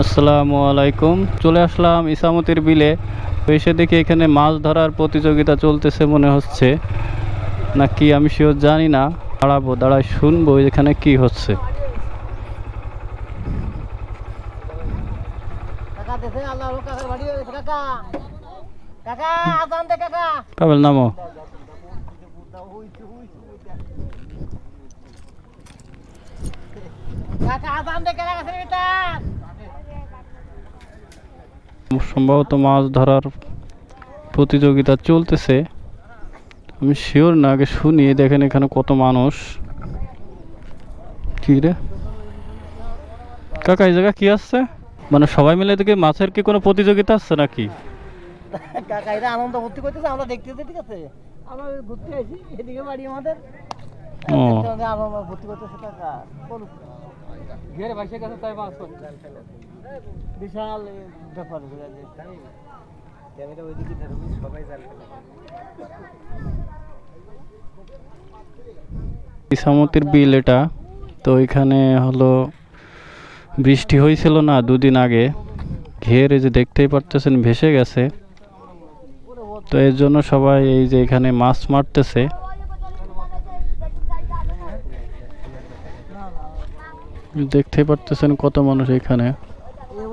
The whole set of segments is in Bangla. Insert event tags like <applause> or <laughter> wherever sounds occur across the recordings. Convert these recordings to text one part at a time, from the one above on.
আসসালামু আলাইকুম। চলে আসলাম ইসামতির বিলে। এসে দেখি এখানে মাছ ধরার প্রতিযোগিতা চলতেছে মনে হচ্ছে। না কি আমি সেও জানি না। দাঁড়াবো দাঁড়ায় শুনব এখানে কি হচ্ছে। কাবেল নামো। কাকা আজান দে কাকা সম্ভবত মাছ ধরার প্রতিযোগিতা চলতেছে। আমি শিওর না আগে শুনি দেখেন এখানে কত মানুষ। কি রে? কাকা এই জায়গা কি আসছে মানে সবাই মিলে দেখে মাছের কি কোনো প্রতিযোগিতা আসছে নাকি? <laughs> কাকা আনন্দ ভর্তি করতেছে আমরা দেখতেছি ঠিক আছে? আমরা ঘুরতে আসি এদিকে বাড়ি আমাদের। ও। আনন্দ ভর্তি করতেছে কাকা। ঘেরে গেছে তাই মাছ বিশাল ব্যাপার যায় ক্যামেরা ওইদিকে ধরবি সবাই ইসামতির বিল এটা, তো এখানে হলো বৃষ্টি হয়েছিল না দুদিন আগে, ঘের যে দেখতেই পারতেছেন, ভেসে গেছে। তো এর জন্য সবাই এই যে এখানে মাছ মারতেছে। দেখতেই পারতেছেন কত মানুষ এখানে।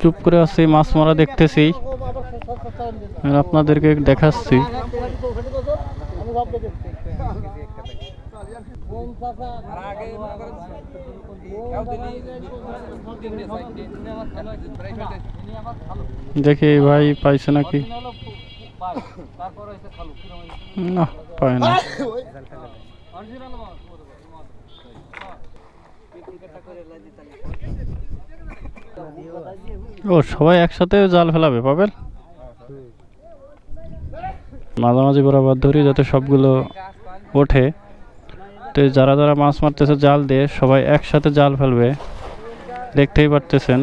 চুপ করে আছি মাছ মারা দেখতেছি। আপনাদেরকে দেখাচ্ছি। দেখি ভাই পাইছে নাকি? ও, সবাই একসাথে জাল ফেলাবে পাবেন মাঝামাঝি বরাবর ধরি যাতে সবগুলো ওঠে। তো যারা যারা মাছ মারতেছে জাল দিয়ে, সবাই একসাথে জাল ফেলবে। দেখতেই পারতেছেন।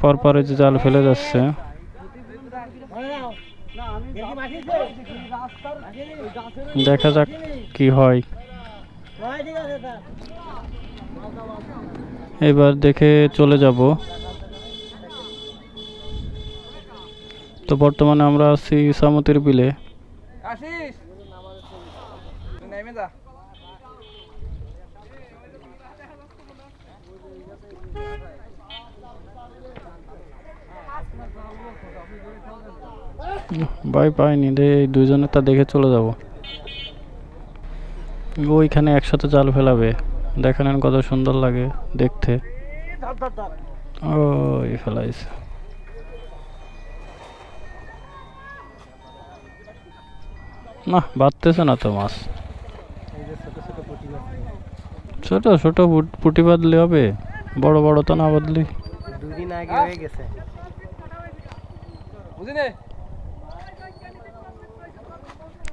পরপরে যে জাল ফেলে যাচ্ছে। দেখি যাক কি হয়। এবার দেখে চলে যাব। তো বর্তমানে আমরা আছি ইসামতির বিলে। আসিস। নেমে যা। ভাই পাইনি দে এই দুইজনে তা দেখে চলে যাব। ওইখানে একসাথে জাল ফেলাবে। দেখে নেন কত সুন্দর লাগে দেখতে। ওই ফেলাইছে। না বাঁধতেছে না তো মাছ। ছোট ছোট পুট- পুঁটি বাঁধলে হবে। বড় বড় তো না বাঁধলি। দুদিন আগে হয়ে গেছে। বুঝিনে?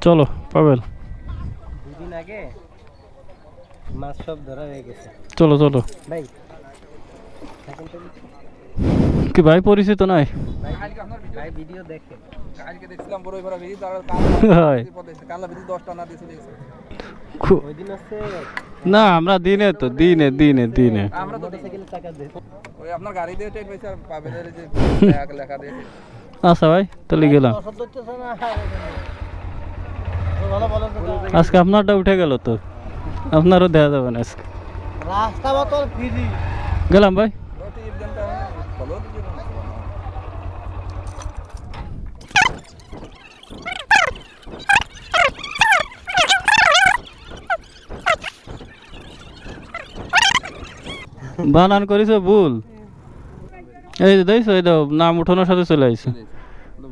চলো পাবেল। দুদিন আগে মাছ সব ধরা হয়ে গেছে। চলো চলো। ভাই কি ভাই পরিচিত নাই? কালকে আপনার ভিডিও ভাই ভিডিও দেখে। কালকে দেখছিলাম বড় ভিডিও তার। কালা ভিডিও দশটা না দিয়েছিল খু- ওই দিন না আমরা দিনে তো দিনে দিনে দিনে। আমরা তো টাকা দে। ওই আপনার গাড়ি দিয়ে আর পাবেলের যে <laughs> লেখা- লেখা দিয়ে। আচ্ছা ভাই তাহলে গেলাম। আজকে আপনারটা উঠে গেল তো। আপনারও দেওয়া যাবে না আজকে। রাস্তা বতল ফ্রি গেলাম ভাই। বানান করেছ ভুল। এই যে দেখছ এই দাও নাম উঠানোর সাথে চলে আইছে।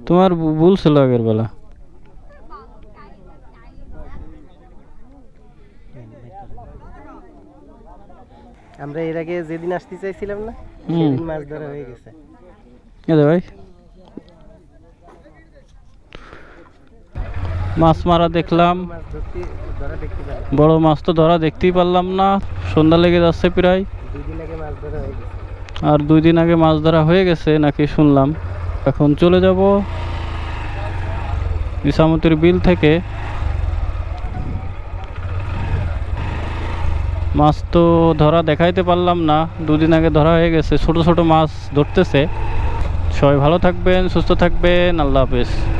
তোমার ভুল ছিল আগের বেলা। আমরা এর আগে যেদিন আসতে চাইছিলাম না সেদিন মাছ ধরা হয়ে গেছে। এ দে ভাই। মাছ মারা দেখলাম। বড় মাছ তো ধরা দেখতেই পারলাম না। সন্ধ্যা লেগে যাচ্ছে প্রায়। আর দুই দিন আগে মাছ ধরা হয়ে গেছে নাকি শুনলাম। এখন চলে যাব ইসামতির বিল থেকে। মাছ তো ধরা দেখাইতে পারলাম না, দুদিন আগে ধরা হয়ে গেছে, ছোট ছোট মাছ ধরতেছে। সবাই ভালো থাকবেন, সুস্থ থাকবেন, আল্লাহ হাফেজ।